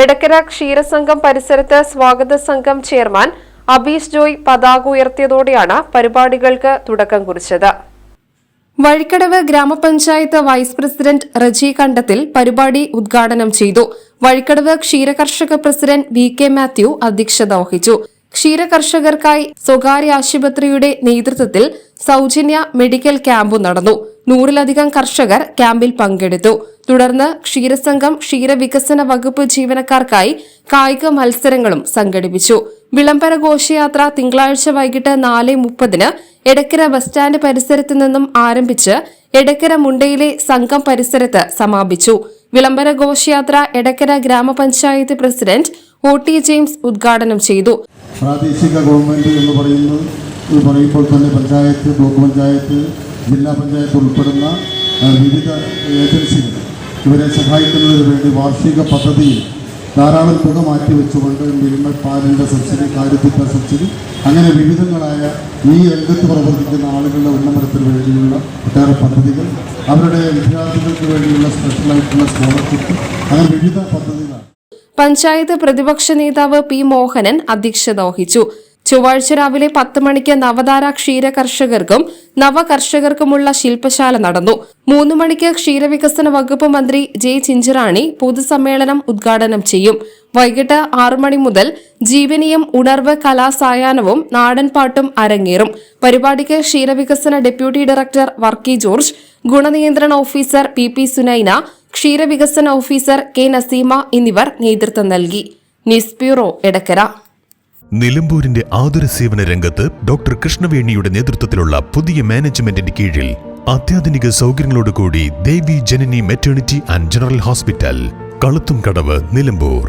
എടക്കര ക്ഷീരസംഘം പരിസരത്ത് സ്വാഗത സംഘം ചെയർമാൻ അബീഷ് ജോയ് പതാക ഉയർത്തിയതോടെയാണ് പരിപാടികൾക്ക് തുടക്കം കുറിച്ചത്. വഴിക്കടവ് ഗ്രാമപഞ്ചായത്ത് വൈസ് പ്രസിഡന്റ് റജി കണ്ടത്തിൽ പരിപാടി ഉദ്ഘാടനം ചെയ്തു. വഴിക്കടവ് ക്ഷീരകർഷക പ്രസിഡന്റ് വി കെ മാത്യു അധ്യക്ഷത വഹിച്ചു. ക്ഷീരകർഷകർക്കായി സ്വകാര്യ ആശുപത്രിയുടെ നേതൃത്വത്തിൽ സൗജന്യ മെഡിക്കൽ ക്യാമ്പ് നടന്നു. നൂറിലധികം കർഷകർ ക്യാമ്പിൽ പങ്കെടുത്തു. തുടർന്ന് ക്ഷീരസംഘം ക്ഷീരവികസന വകുപ്പ് ജീവനക്കാർക്കായി കായിക മത്സരങ്ങളും സംഘടിപ്പിച്ചു. വിളംബര ഘോഷയാത്ര തിങ്കളാഴ്ച വൈകിട്ട് നാല് മുപ്പതിന് എടക്കര ബസ് സ്റ്റാൻഡ് പരിസരത്ത് നിന്നും ആരംഭിച്ച് എടക്കര മുണ്ടയിലെ സംഘം പരിസരത്ത് സമാപിച്ചു. വിളംബര ഘോഷയാത്ര എടക്കര ഗ്രാമപഞ്ചായത്ത് പ്രസിഡന്റ് ഒ ടി ജെയിംസ് ഉദ്ഘാടനം ചെയ്തു. പ്രാദേശിക ഗവൺമെന്റ് എന്ന് പറയുന്നത് ഇത് പറയുമ്പോൾ തന്നെ പഞ്ചായത്ത് ബ്ലോക്ക് പഞ്ചായത്ത് ജില്ലാ പഞ്ചായത്ത് ഉൾപ്പെടുന്ന വിവിധ ഏജൻസികൾ ഇവരെ സഹായിക്കുന്നതിന് വേണ്ടി വാർഷിക പദ്ധതിയിൽ ധാരാളം തുക മാറ്റിവെച്ചുകൊണ്ട് മിൽമ പാലിന്റെ സബ്സിഡി കാലിത്തീറ്റ സബ്സിഡി അങ്ങനെ വിവിധങ്ങളായ ഈ രംഗത്ത് പ്രവർത്തിക്കുന്ന ആളുകളുടെ ഉന്നമനത്തിന് വേണ്ടിയുള്ള ഒട്ടേറെ പദ്ധതികൾ അവരുടെ വിദ്യാർത്ഥികൾക്ക് വേണ്ടിയുള്ള സ്പെഷ്യലായിട്ടുള്ള സ്കോളർഷിപ്പ് അങ്ങനെ വിവിധ പദ്ധതികളാണ് പഞ്ചായത്ത് പ്രതിപക്ഷ നേതാവ് പി മോഹനൻ അധ്യക്ഷത വഹിച്ചു. ചൊവ്വാഴ്ച രാവിലെ പത്ത് മണിക്ക് നവതാര ക്ഷീര കർഷകർക്കും നവകർഷകർക്കുമുള്ള ശില്പശാല നടന്നു. മൂന്ന് മണിക്ക് ക്ഷീരവികസന വകുപ്പ് മന്ത്രി ജെ ചിഞ്ചിറാണി പൊതുസമ്മേളനം ഉദ്ഘാടനം ചെയ്യും. വൈകിട്ട് ആറു മണി മുതൽ ജീവനിയും ഉണർവ് കലാസായാഹ്നവും നാടൻപാട്ടും അരങ്ങേറും. പരിപാടിക്ക് ക്ഷീരവികസന ഡെപ്യൂട്ടി ഡയറക്ടർ വർക്കി ജോർജ് ഗുണനിയന്ത്രണ ഓഫീസർ പി പി സുനൈന ക്ഷീരവികസന ഓഫീസർ കെ നസീമ എന്നിവർ നേതൃത്വം നൽകി. News bureau Edakkara. നിലമ്പൂരിന്റെ ആതുര സേവന രംഗത്ത് ഡോക്ടർ കൃഷ്ണവേണിയുടെ നേതൃത്വത്തിലുള്ള പുതിയ മാനേജ്മെന്റിന്റെ കീഴിൽ അത്യാധുനിക സൗകര്യങ്ങളോടുകൂടി Devi Janani maternity and general hospital Kaluthumkadavu Nilambur.